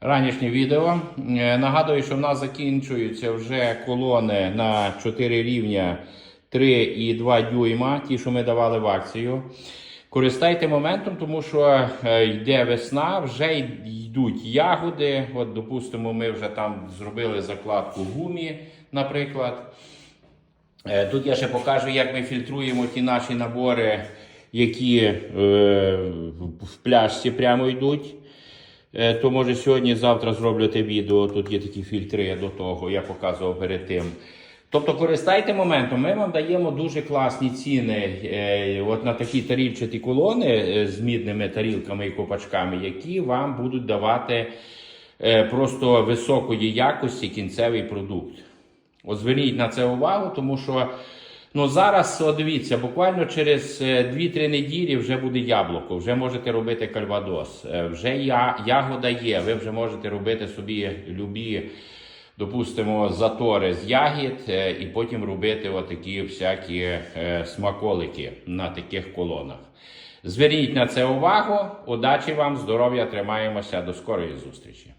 ранішнє відео. Е, Нагадую, що в нас закінчуються вже колони на 4 рівня 3,2 дюйма, ті, що ми давали в акцію. Користайте моментом, тому що е, йде весна, вже йдуть ягоди. От, допустимо, ми вже там зробили закладку гумі, наприклад. Е, Тут я ще покажу, як ми фільтруємо ті наші набори, які в пляшці прямо йдуть. Е, То може сьогодні-завтра зроблю те відео. Тут є такі фільтри до того, я показував перед тим. Тобто користайте моментом, ми вам даємо дуже класні ціни е, от на такі тарільчаті колони е, з мідними тарілками і копачками, які вам будуть давати просто високої якості кінцевий продукт. От зверніть на це увагу, тому що ну, зараз, от дивіться, буквально через е, 2-3 неділі вже буде яблуко, вже можете робити кальвадос, е, вже я, ягода є, ви вже можете робити собі любі, допустимо, затори з ягід е, і потім робити отакі всякі е, смаколики на таких колонах. Зверніть на це увагу, удачі вам, здоров'я, тримаємося, до скорої зустрічі.